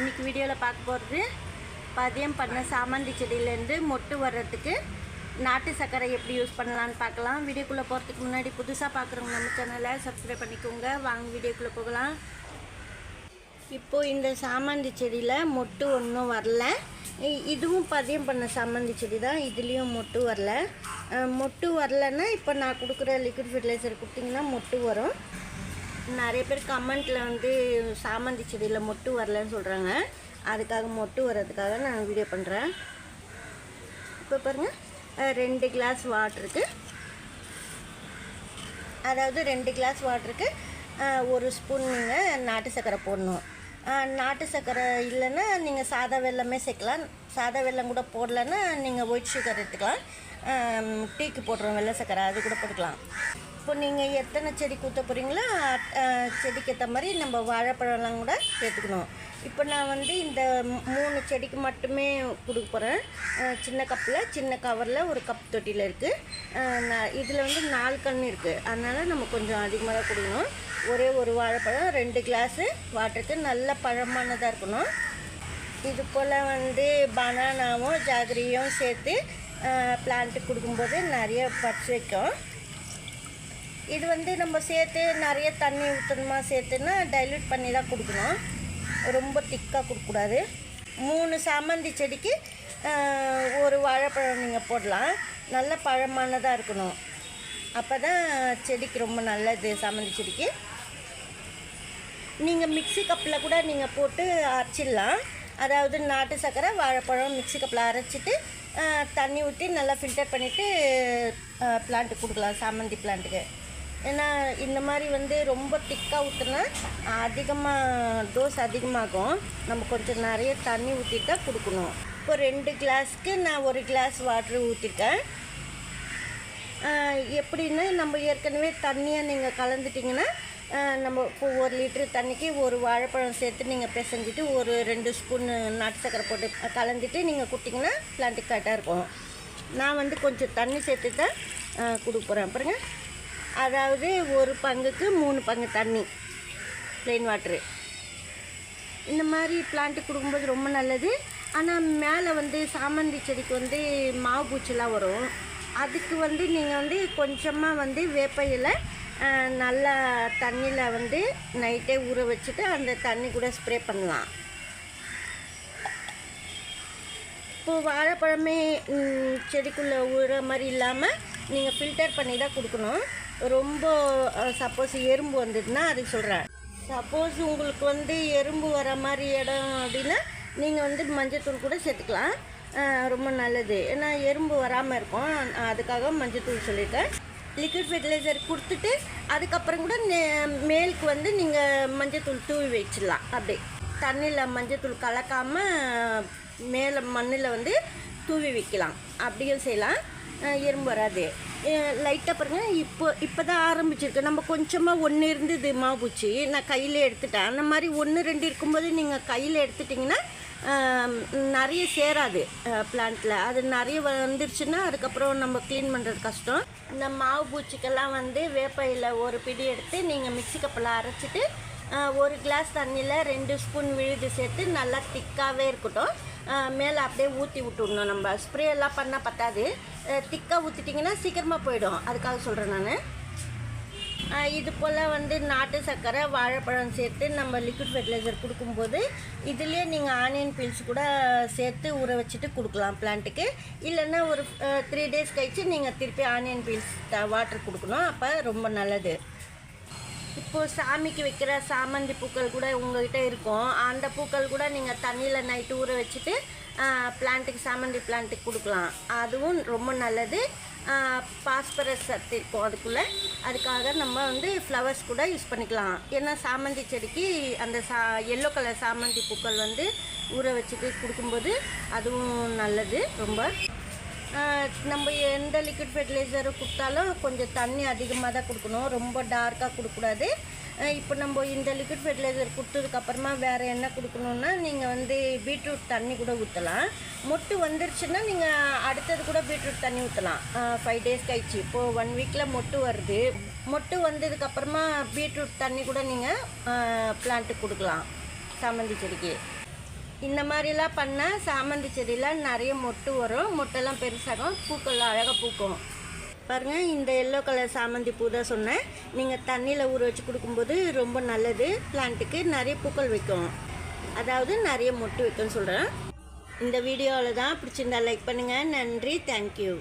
இன்றைக்கி வீடியோவில் பார்க்க போகிறது பதியம் பண்ண சாமந்தி செடியிலேருந்து மொட்டு வர்றதுக்கு நாட்டு சர்க்கரை எப்படி யூஸ் பண்ணலான்னு பார்க்கலாம். வீடியோக்குள்ளே போகிறதுக்கு முன்னாடி புதுசாக பார்க்குறவங்க நம்ம சேனலை சப்ஸ்கிரைப் பண்ணிக்கோங்க. வாங்க வீடியோக்குள்ளே போகலாம். இப்போது இந்த சாமந்தி செடியில் மொட்டு ஒன்றும் வரல. இ- இதுவும் பதியம் பண்ண சாமந்தி செடி தான் இதுலேயும் மொட்டு வரல. மொட்டு வரலன்னா இப்போ நான் கொடுக்குற லிக்விட் ஃபெர்டிலைசர் கொடுத்தீங்கன்னா மொட்டு வரும். நிறைய பேர் கமெண்ட்டில் வந்து சாமந்தி செடியில் மொட்டு வரலன்னு சொல்கிறாங்க அதுக்காக மொட்டு வர்றதுக்காக நான் வீடியோ பண்ணுறேன் இப்போ பாருங்கள் ரெண்டு கிளாஸ் வாட்டருக்கு அதாவது ரெண்டு கிளாஸ் வாட்டருக்கு ஒரு ஸ்பூன் நீங்கள் நாட்டு சர்க்கரை போடணும். நாட்டு சர்க்கரை இல்லைன்னா நீங்கள் சாதா வெல்லமே சேர்க்கலாம். சாதா வெல்லம் கூட போடலன்னா நீங்கள் ஒயிட் சுகர் எடுத்துக்கலாம். டீக்கு போடுறோம் வெள்ளை சர்க்கரை அது கூட போட்டுக்கலாம். இப்போ நீங்கள் எத்தனை செடி கொடுத்த போகிறீங்களோ செடிக்கேற்ற செடிக்கு ஏற்ற மாதிரி நம்ம வாழைப்பழம்லாம் கூட சேர்த்துக்கணும். இப்போ நான் வந்து இந்த மூணு செடிக்கு மட்டுமே கொடுக்க போகிறேன் சின்ன கப்பில் சின்ன கவரில் ஒரு கப் தொட்டியில் இருக்குது இதில் வந்து நாலு கன்று இருக்குது அதனால் நம்ம கொஞ்சம் அதிகமாக தான் கொடுக்கணும். ஒரே ஒரு வாழைப்பழம் ரெண்டு கிளாஸு வாட்டருக்கு நல்ல பழமானதாக இருக்கணும். இது போல் வந்து பனானாவும் ஜாகரியும் சேர்த்து பிளான்ட்டு கொடுக்கும்போது நிறைய பட்ஸ் வைக்கும். இது வந்து நம்ம சேர்த்து நிறைய தண்ணி ஊற்றணுமா சேர்த்துன்னா டைல்யூட் பண்ணி தான் கொடுக்கணும். ரொம்ப திக்காக கொடுக்கக்கூடாது. மூணு சாமந்தி செடிக்கு ஒரு வாழைப்பழம் நீங்கள் போடலாம். நல்ல பழமானதாக இருக்கணும். அப்போ தான் செடிக்கு ரொம்ப நல்லது சாமந்தி செடிக்கு. நீங்கள் மிக்ஸி கப்பில் கூட நீங்கள் போட்டு அரைச்சிடலாம். அதாவது நாட்டு சர்க்கரை வாழைப்பழம் மிக்ஸி கப்பில் அரைச்சிட்டு தண்ணி ஊற்றி நல்லா ஃபில்டர் பண்ணிவிட்டு பிளான்ட்டு கொடுக்கலாம் சாமந்தி பிளான்ட்டுக்கு ஏன்னா இந்த மாதிரி வந்து ரொம்ப திக்காக ஊற்றுனா அதிகமாக டோஸ் அதிகமாகும். நம்ம கொஞ்சம் நிறைய தண்ணி ஊற்றி தான் கொடுக்கணும். இப்போ ரெண்டு கிளாஸ்க்கு நான் ஒரு கிளாஸ் வாட்ரு ஊற்றிருக்கேன் எப்படின்னா நம்ம ஏற்கனவே தண்ணியை நீங்கள் கலந்துட்டிங்கன்னா நம்ம இப்போ ஒரு லிட்ரு தண்ணிக்கு ஒரு வாழைப்பழம் சேர்த்து நீங்கள் பிசைஞ்சிட்டு ஒரு ரெண்டு ஸ்பூன் நாட்டு சக்கரை போட்டு கலந்துட்டு நீங்கள் கொடுத்தீங்கன்னா பிளான்ட்டுக்கு கரெக்டாக இருக்கும். நான் வந்து கொஞ்சம் தண்ணி சேர்த்து தான் கொடுக்குறேன் கொடுக்க அதாவது ஒரு பங்குக்கு மூணு பங்கு தண்ணி ப்ளெயின் வாட்ரு இந்த மாதிரி பிளான்ட்டு கொடுக்கும்போது ரொம்ப நல்லது. ஆனால் மேலே வந்து சாமந்தி செடிக்கு வந்து மாவு பூச்சிலாம் வரும். அதுக்கு வந்து நீங்கள் வந்து கொஞ்சமாக வந்து வேப்பையில் நல்லா தண்ணியில் வந்து நைட்டே ஊற வச்சுட்டு அந்த தண்ணி கூட ஸ்ப்ரே பண்ணலாம். இப்போது வாழைப்பழமே செடிக்குள்ளே ஊற மாதிரி இல்லாமல் நீங்கள் ஃபில்டர் பண்ணி தான் கொடுக்கணும். ரொம்ப சப்போஸ் எறும்பு வந்ததுன்னா அதுக்கு சொல்கிறேன் சப்போஸ் உங்களுக்கு வந்து எறும்பு வர மாதிரி இடம் அப்படின்னா நீங்கள் வந்து மஞ்சத்தூள் கூட சேர்த்துக்கலாம். ரொம்ப நல்லது. ஏன்னா எறும்பு வராமல் இருக்கும். அதுக்காக மஞ்சத்தூள் சொல்லியிருக்கேன் லிக்விட் ஃபெர்டிலைசர் கொடுத்துட்டு அதுக்கப்புறம் கூட நே- மேலுக்கு வந்து நீங்கள் மஞ்சத்தூள் தூவி வச்சிடலாம். அப்படியே. தண்ணியில் மஞ்சத்தூள் கலக்காமல் மேலே மண்ணில் வந்து தூவி வைக்கலாம் அப்படியும் செய்யலாம். எறும்பு வராது. லைட்டாக பாருங்கள் இப்போ இப்போ தான் ஆரம்பிச்சிருக்கு. நம்ம கொஞ்சமாக ஒன்று இருந்தது மாவுச்சி. நான் கையில் எடுத்துட்டேன். அந்த மாதிரி ஒன்று ரெண்டு இருக்கும்போது நீங்கள் கையில் எடுத்துட்டிங்கன்னா நிறைய சேராது பிளான்ட்டில் அது நிறைய வந்துருச்சுன்னா அதுக்கப்புறம் நம்ம க்ளீன் பண்ணுறது கஷ்டம். இந்த மாவு பூச்சிக்கெல்லாம் வந்து வேப்பையில் ஒரு பிடி எடுத்து நீங்கள் மிக்ஸி கப்பில் அரைச்சிட்டு ஒரு கிளாஸ் தண்ணியில் ரெண்டு ஸ்பூன் விழுது சேர்த்து நல்லா திக்காகவே இருக்கட்டும். மேலே அப்படியே ஊற்றி விட்டுடணும். நம்ம ஸ்ப்ரே எல்லாம் பண்ணால் பத்தாது. திக்காக ஊற்றிட்டிங்கன்னா சீக்கிரமாக போயிடும். அதுக்காக சொல்கிறேன் நான். இது போல் வந்து நாட்டு சர்க்கரை வாழைப்பழம் சேர்த்து நம்ம லிக்விட் ஃபெர்டிலைசர் கொடுக்கும்போது இதுலேயே நீங்கள் ஆனியன் பீல்ஸ் கூட சேர்த்து ஊற வச்சுட்டு கொடுக்கலாம் பிளான்ட்டுக்கு இல்லைன்னா ஒரு த்ரீ டேஸ் கழித்து நீங்கள் திருப்பி ஆனியன் பீல்ஸ் வாட்டர் கொடுக்கணும். அப்போ ரொம்ப நல்லது. இப்போது சாமிக்கு வைக்கிற சாமந்தி பூக்கள் கூட உங்கள்கிட்ட இருக்கும். அந்த பூக்கள் கூட நீங்கள் தண்ணியில் நைட்டு ஊற வச்சுட்டு பிளான்ட்டுக்கு சாமந்தி பிளான்ட்டுக்கு கொடுக்கலாம். அதுவும் ரொம்ப நல்லது. பாஸ்பரஸ் சத்து இருக்கும் அதுக்குள்ளே. அதுக்காக நம்ம வந்து ஃப்ளவர்ஸ் கூட யூஸ் பண்ணிக்கலாம். ஏன்னா சாமந்தி செடிக்கு அந்த சா எல்லோ கலர் சாமந்தி பூக்கள் வந்து ஊற வச்சுட்டு கொடுக்கும்போது அதுவும் நல்லது. ரொம்ப நம்ம எந்த லிக்விட் ஃபெர்டிலைசரை கொடுத்தாலும் கொஞ்சம் தண்ணி அதிகமாக தான் கொடுக்கணும். ரொம்ப டார்க்காக கொடுக்கக்கூடாது. இப்போ நம்ம இந்த லிக்விட் ஃபெர்டிலைசர் கொடுத்ததுக்கப்புறமா வேறு என்ன கொடுக்கணுன்னா நீங்கள் வந்து பீட்ரூட் தண்ணி கூட ஊற்றலாம் மொட்டு வந்துருச்சுன்னா நீங்கள் அடுத்தது கூட பீட்ரூட் தண்ணி ஊற்றலாம் ஃபைவ் டேஸ் கழிச்சு. இப்போது ஒன் வீக்கில் மொட்டு வருது. மொட்டு வந்ததுக்கப்புறமா பீட்ரூட் தண்ணி கூட நீங்கள் பிளான்ட்டுக்கு கொடுக்கலாம். சாமந்தி செடிக்கு. இந்த மாதிரிலாம் பண்ணால் சாமந்தி செடியில் நிறைய மொட்டு வரும். மொட்டெல்லாம் பெருசாகும். பூக்கள் அழகாக பூக்கும். பாருங்கள் இந்த எல்லோ கலர் சாமந்தி பூ தான் சொன்னேன். நீங்கள் தண்ணியில் ஊற வச்சு கொடுக்கும்போது ரொம்ப நல்லது. பிளான்ட்டுக்கு நிறைய பூக்கள் வைக்கும். அதாவது நிறைய மொட்டு வைக்கும்னு சொல்கிறேன் இந்த வீடியோவில் தான் பிடிச்சிருந்தா லைக் பண்ணுங்கள் நன்றி. தேங்க்யூ